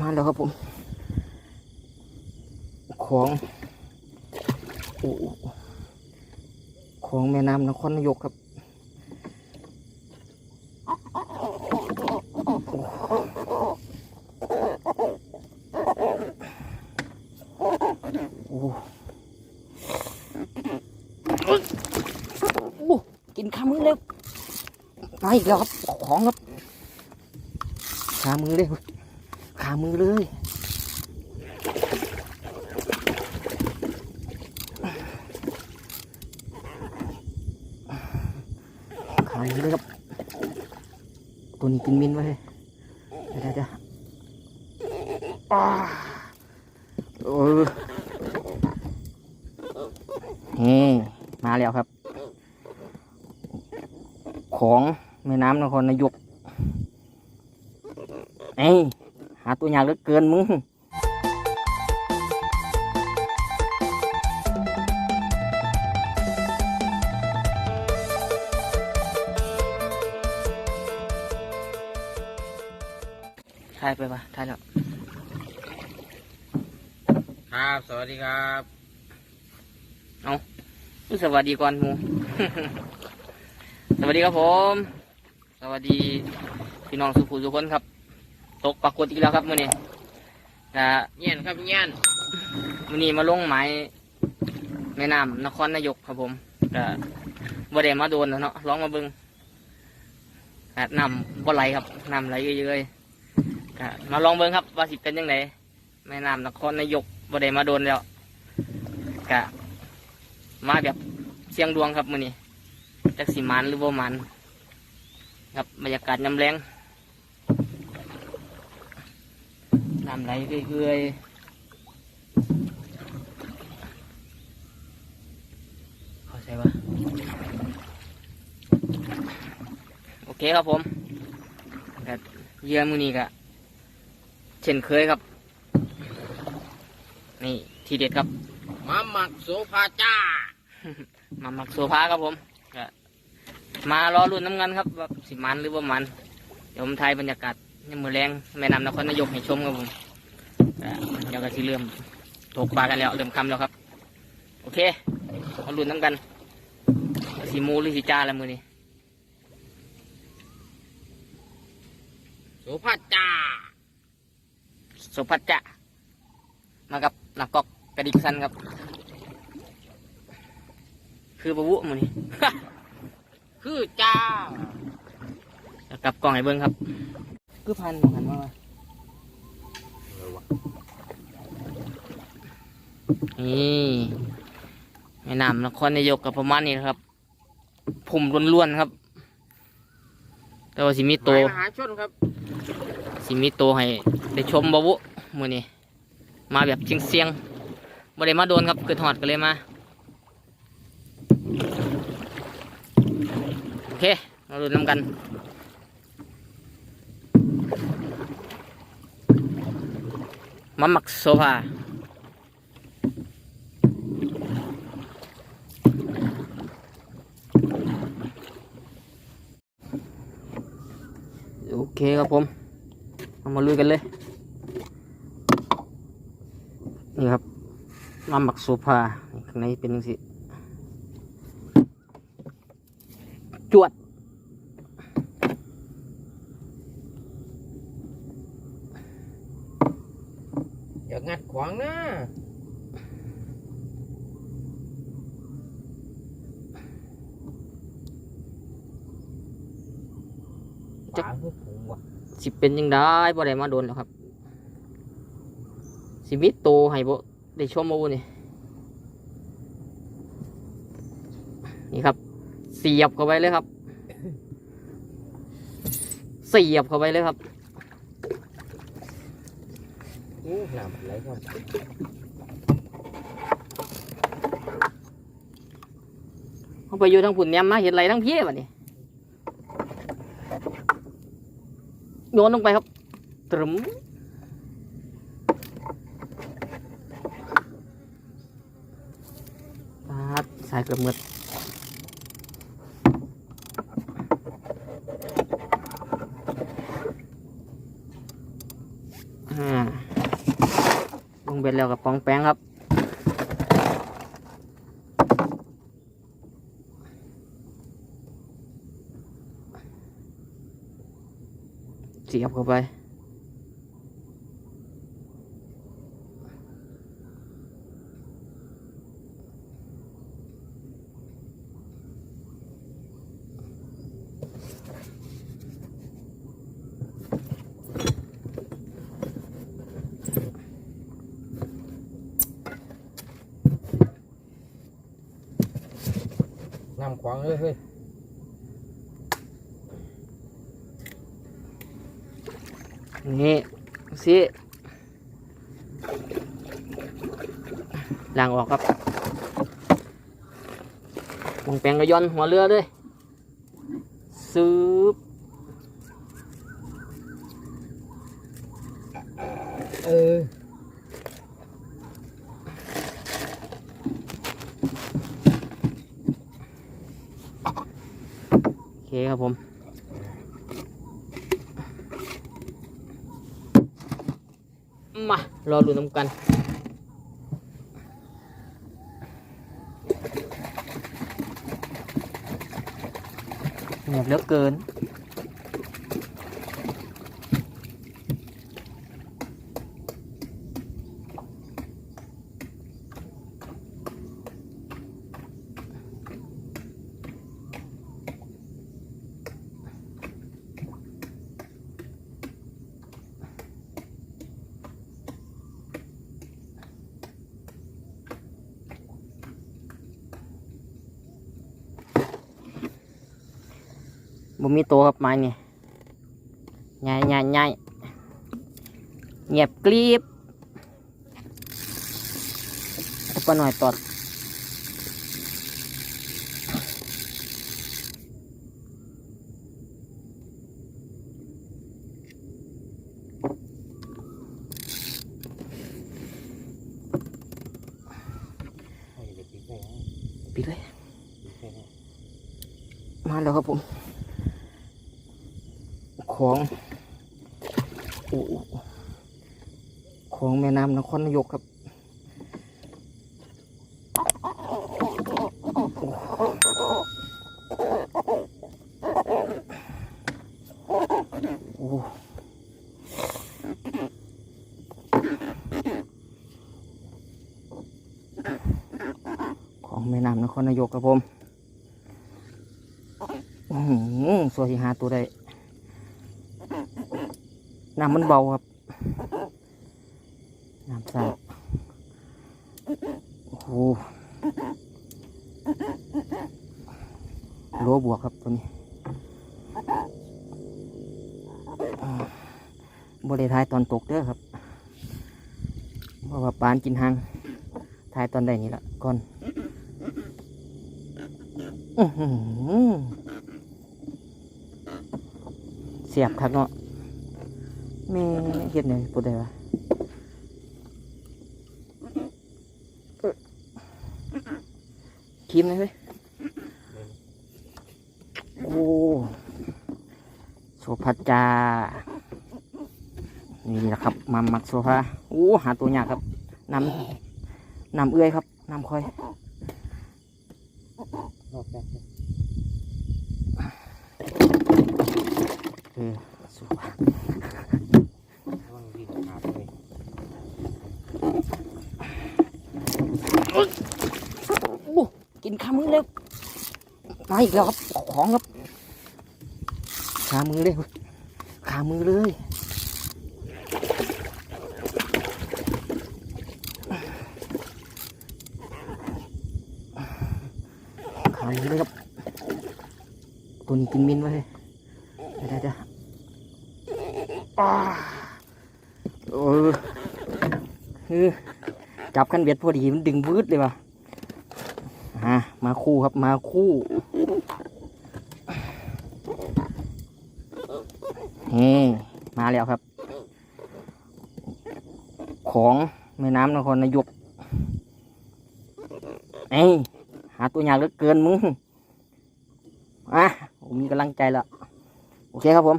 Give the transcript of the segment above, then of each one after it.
มาแล้วครับผม ของโอ้ของแม่น้ำนครนายกครับโอ้โอ้โอ้กินขามือเร็วมาอีกแล้วครับ ของครับขามือเร็วขา มือเลย ขามือเลยครับ ตัวนี้กินมินไว้เลยเดี๋ยวเดี๋ยวเดี๋ยวอ่าเออนี่มาแล้วครับ ของแม่น้ำนครนายกเอ้ยหาตัว ยากเหลือเกินมึงถ่ายไปปะถ่ายแล้วครับ สวัสดีครับสวัสดีก่อนหมูสวัสดีครับผม สวัสดี พี่น้องสุขุสุคนครับ ตกปรากฏอีกแล้วครับมื่อนี้กะเงี้ยนครับเงี้ยนมื่อนี้มาลงหมายแม่น้ำนครนายกครับผมกะบ่ได้มาโดนแล้วเนาะร้องมาเบิงกะนำบ่ไหลครับนำไหลเยอะๆกะมาลองเบิงครับว่าสิเป็นยังไงแม่น้ำนครนายกบ่ได้มาโดนแล้วกะมาแบบเสียงดวงครับมื้อนี้จักสิมันหรือบ่มันครับบรรยากาศยำแรง น้ำไหลเรื่อยๆเข้าใจปะโอเคครับผมก็เยี่ยมมื้อนี้ก็เช่นเคยครับ นี่ทีเด็ดครับมาหมักโซฟาจ้า มาหมักโซฟาครับผมก็มารอรุ่นน้ำเงินครับว่าสิมันหรือว่ามัน เดี๋ยวผมถ่ายบรรยากาศ ยามมือแรงแม่น้ำนครนายกให้ชมครับผมก็เดี๋ยวก็สิเริ่มตกปลากันแล้วเริ่มคำแล้วครับ โอเคมารุ่นน้ำกันว่าสีมูหรือสีจ้าละมือนี้โซฟาจ้าโซพัดจะมากับนักกอกกระดิกสันครับ คือบะวุมือนี้คือจ้าเดี๋ยวกลับกล่องให้เบิ้งครับ คือพันของหันมาว่านี่แม่น้ำนครนายกกับประมาณนี้นะครับ ผมล้วนๆครับ แต่ว่าสิมีโตหมายมหาชนครับสิมีโตให้ได้ชมบะวุมือนี้มาแบบเสียงเสียงๆบ่ได้มาโดนครับเกิดหอดกันเลยมาโอเค มาดูน้ำกัน มาหมักโซฟาโอเคครับผมเอามาลุยกันเลย นี่ครับมาหมักโซฟาข้างในเป็นยังสิจวด อย่างัดขวางนะปลาคือผงวะสิเป็นยังได้บ่ได้มาโดนแล้วครับ สิมิโตให้บ่ได้ชมบ่บุนี่นี่ครับ เสียบเข้าไปเลยครับ เสียบเข้าไปเลยครับ อู้น้ำไหลครับเขาไปอยู่ทางผุนแนมมาเห็นอะไรทั้งเพี้ยบัดนี้โยนลงไปครับตรึมปาดสายเกือบหมด อ่าลง เบ็ดแล้วกับปองแป้งครับเสียบเข้าไป น้ำขวางเลยเฮ้ยนี่สิล้างออกครับมองแปลงกระย้อนหัวเรือเลยซื้ออ โอ เคครับผมมารอดูน้ำกันเงียบเหลือเกิน บ่มีตัวครับไม้นี่ใหญ่ใหญ่ใหญ่เงียบกรีบเอาปลาหน่อยตอดให้เด็กปิดไปนะปิดเลยปิดไปนะมาแล้วครับผม ของอ้โหของแม่น้ำนครนายกครับ โอ้ของแม่น้ำนครนายกครับผม อื้อหือสวยที่หาตัวได้ น้ำมันเบาครับ น้ำใสโอ้โหโลบวกครับตัวนี้อ่าบริทายตอนตกเด้อครับเพราะว่าปานกินหางทายตอนใดนี่ละก่อนเสียบครับเนาะ แม่เฮ็ดเนี่ยปุ๊ได้วะคิมเลยเว้ยโอ้โซฟาจ้านี่แหละครับมามักโซฟาโอ้หาตัวยากครับน้ำน้ำเอื้อยครับน้ำคอย รอบแรกเลย เออโซฟา ระวังวิ่งขาดเลย โอ้กินขามือเลยมา อีกแล้วครับของครับขามือเลยขามือเลยขามือเลยครับตัวนี้กินมินไว้เลยเดี๋ยวเดี๋ยวเดี๋ยวอ้าเอจับกันเบียดพอดีมันดึงวืดเลยว่ะอะมาคู่ครับมาคู่ เฮ้มาแล้วครับ ของแม่น้ำนครนายกเอ้ยหาตัวยากเหลือเกินมึงอะผมมีกำลังใจแล้ว โอเคครับผม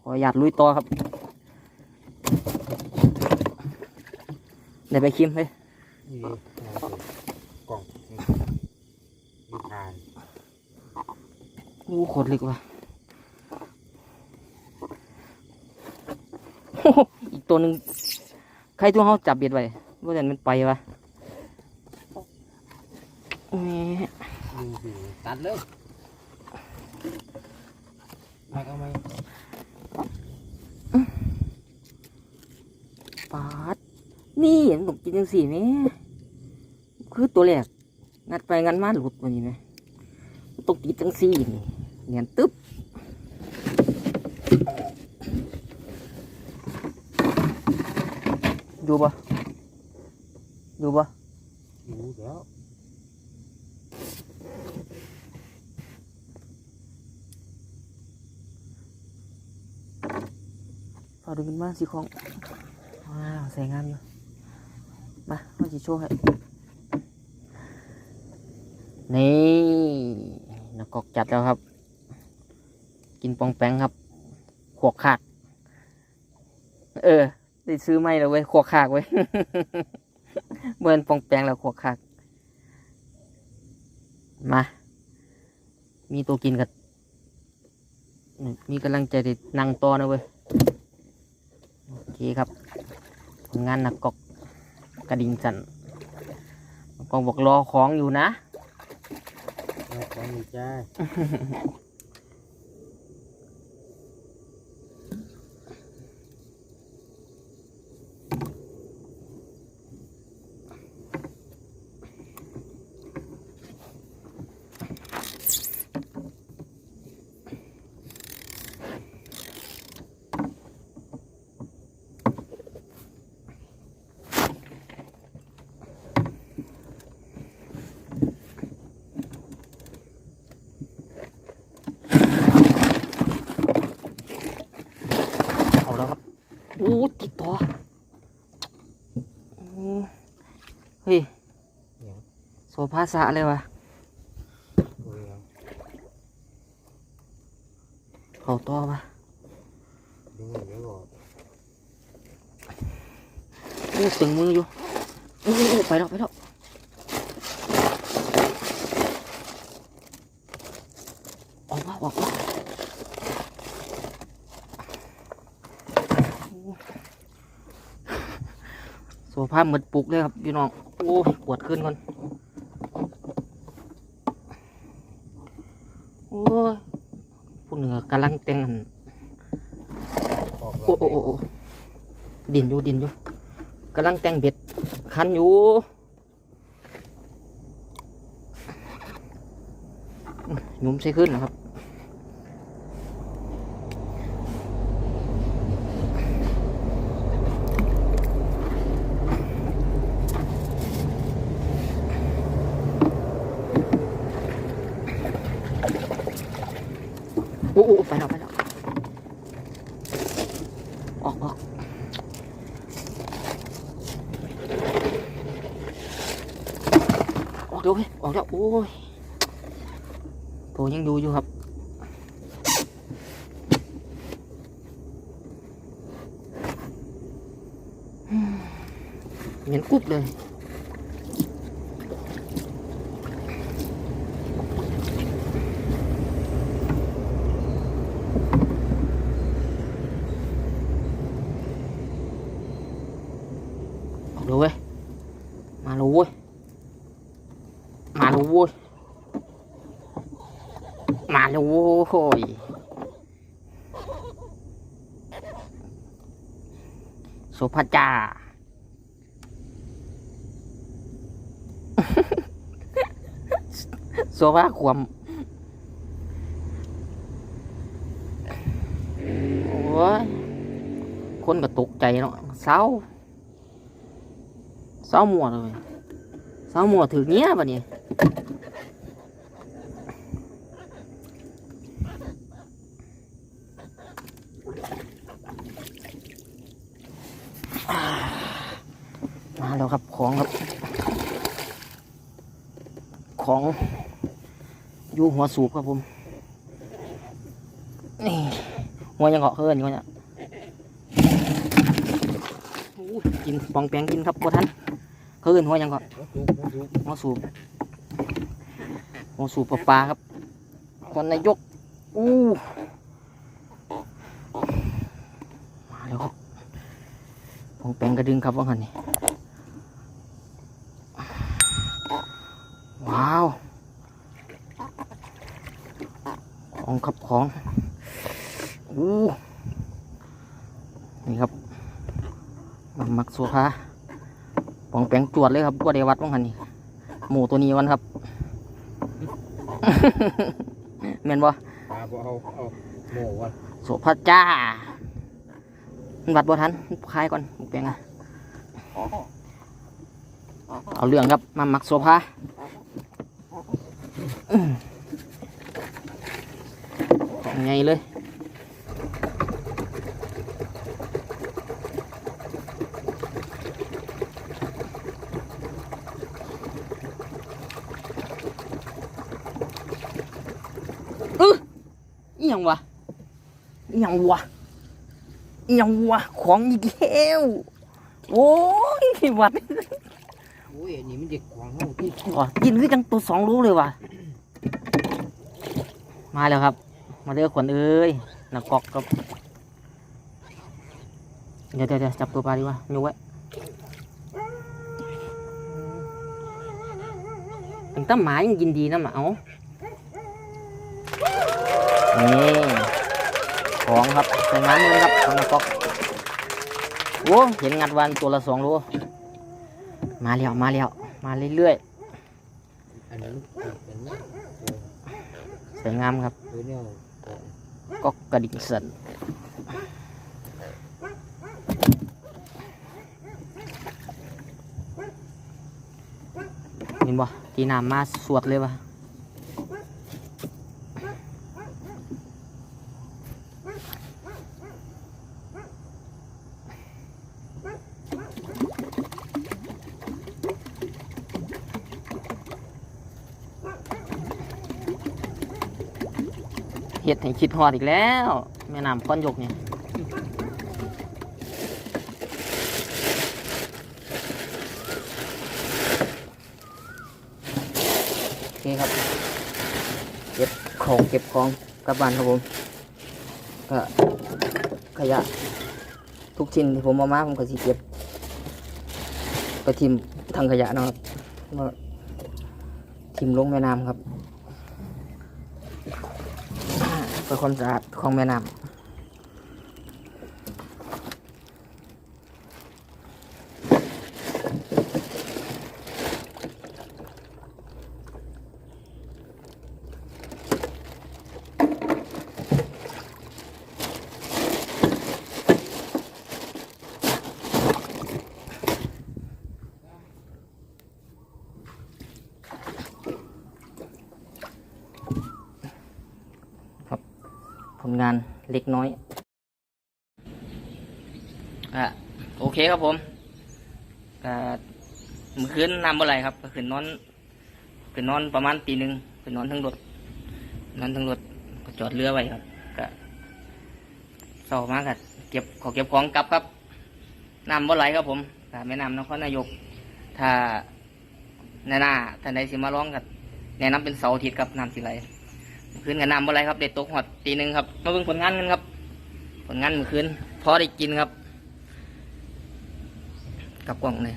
ขออนุญาตลุยต่อครับได้ไปคิมเฮ้ยนี่ดิเอาไปกล่องนี่มีทานอู้โคตรลึกว่ะโอ้โหอีก ตัวหนึ่งใครตัวเขาจับเบ็ดไว้ว่าแต่มันไปวะแหมดูสิตัดเลยมาเอาไหมปาด นี่เห็นผมกินจังสี่ไหมคือตัวแรกงัดไปงัดมาหลุดวันนี้ไหมตกติดจังสี่นี่เนียนตึ๊บ อยู่ปะอยู่ปะดูแล้วพอดึงขึ้นมาสิของ ว้าวใส่งามอยู่ มาเราจะโชว์ให้ นี่นักกอกจัดแล้วครับ กินปองแปงครับ ขวกขากเออ ได้ซื้อไม่แล้วเว้ยขวกขากเว้ยเมื่อนปองแปงแล้วขวกขากมา มีตัวกินกับมีกำลังใจได้นั่งต่อนะเว้ยโอเคครับผลงานหนักกอกกระดิ่งสันกอกบอกรอของอยู่นะเอาของนี่จ้าแล้วครับอู้ติดต่ออืมเฮ้ย เนี่ย โซฟาสะเลยวะเขาต่อปะดึงเดี๋ยวก่อนอู้สึงมืออยู่อู้อู้อู้ไปแล้วไปแล้วออกมาออกมาอู้โซฟาหมดปุกเลยครับพี่น้อง โอ้ปวดขึ้นก่อนโอ้ยผู้เหนือ กำลังแต่งอันออกโอ้โอ้โอ้โอ้ดินอยู่ดินอยู่กำลังแต่งเบ็ดคันอยู่อื้อหนุ่มใส่ขึ้นนะครับ โอ้โอ้ไปแล้วไปแล้ว ออกออก ออกเดี๋ยวเว้ยออกแล้วโอ้ยตัวยังดูอยู่ครับอืมเหม็นกรุบเลย ออกเลยเว้ย มาเลยเว้ย มาเลยเว้ย มาเลยเว้ย โสภาจ้าโซฟาขวม โอ้ย คนก็ตกใจเนาะเศร้าเศร้าหมัวเลยเศร้าหมัวถึงเนี้ยปะเนี่ยอ่ามาแล้ว ครับ ของอยู่หัวสูบครับผมนี่หัวยังเกาะเคินอยู่เนี่ยกินปองแปงกินครับบ่ทันเขาเอิ้นหัวยังก่อนหัวสูบหัวสูบหัวสูบหัวสูบปลาครับคนนายกอู้มาแล้วครับปองแปงกระดึงครับว่างันนี่ว้าว ของครับของอู้นี่ครับมักมักโซฟาปองแปงจวดเลยครับว่าเดวัดว่างันนี่หมูตัวนี้วันครับแม่นบ่ปลาบ่เอาเอาโม่วันโสภาจ้ามันวัดบ่ทันคายก่อนบุกแปลงอะเอาเรื่องครับมามักโซภาอื้อของ ไงเลยอื้ออีหยังวะอิหยังวะอิหยังวะของอีกแล้วโอ้ยวัดโอ้ยอันนี้มันเด็กกวางเฮาที่ว่ะกินคือจังตัวสองรู้เลยว่ะมาแล้วครับ มาเด้อขวัญเอ้ยนักกอกครับเดี๋ยวเดี๋ยวเดี๋ยวจับตัวปลาดีกว่าอยู่ไว้ตั้งแต่หมายังกินดีนะหมาเอานี่ของครับใส่งานมือครับของนักกอกโอ้เห็นงัดวันตัวละสองโลมาแล้วมาแล้วมาเรื่อยๆอันนั้นเป็นนะสวยงามครับ ตัวเนี้ยก็กร เห็นบ่ทีดเลยวะเฮ็ดให้คิดฮอดอีกแล้ว แม่น้ำก้อนยกเนี่ยโอเคครับ เก็บของเก็บของกลับบ้านครับผมก็ขยะ ทุกชิ้นที่ผมเอามาผมก็สิเก็บไปทิมทางขยะนะครับมาทิมลงแม่น้ำครับ เพื่อความสะอาดของแม่น้ำ เล็กน้อยอะโอเคครับผมอ่าเมื่อคืนนำอไรครับคืนนอนคืนนอนประมาณตีหนึ่งคืนนอนทั้งรถนอนทั้งรถก็จอดเรือไว้ครับก็เศร้ามากครับเก็บขอเก็บของกลับครับน้ำบ่อไหลครับผมแม่น้ำนครนายก ถ้าในหน้าท่านใดสิมาร้องกันแนะนำเป็นเสาอาทิตย์ครับน้ำสิไหล คืนกับน้ำอะไรครับเด็ดตกหอดตีหนึ่งครับ มาเบิ่งผลงานกันครับ ผลงานเมื่อคืนพอได้กินครับ กับกล่องเลย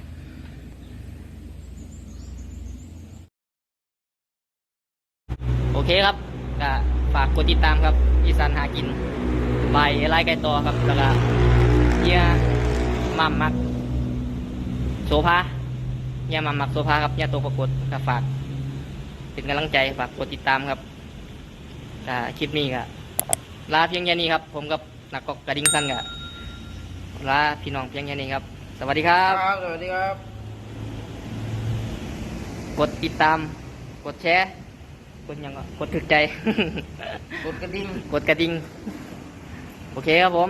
โอเคครับก็ฝากกดติดตามครับอีสานหากินใบไล่ไก่ต่อครับแล้วก็เฮียมัมมักโซฟาเฮียมัมมักโซฟาครับเฮียตัวประกวดก็ฝาก เป็นกำลังใจฝากกดติดตามครับ ก็คลิปนี้ก็ลาเพียงแค่นี้ครับ ผมกับนักกอกกระดิ่งสั้นก็ลาพี่น้องเพียงแค่นี้ครับ สวัสดีครับ ครับ สวัสดีครับ กดติดตาม กดแชร์ กดหยังก็กดถึกใจ กดกระดิ่ง กดกระดิ่ง โอเคครับผม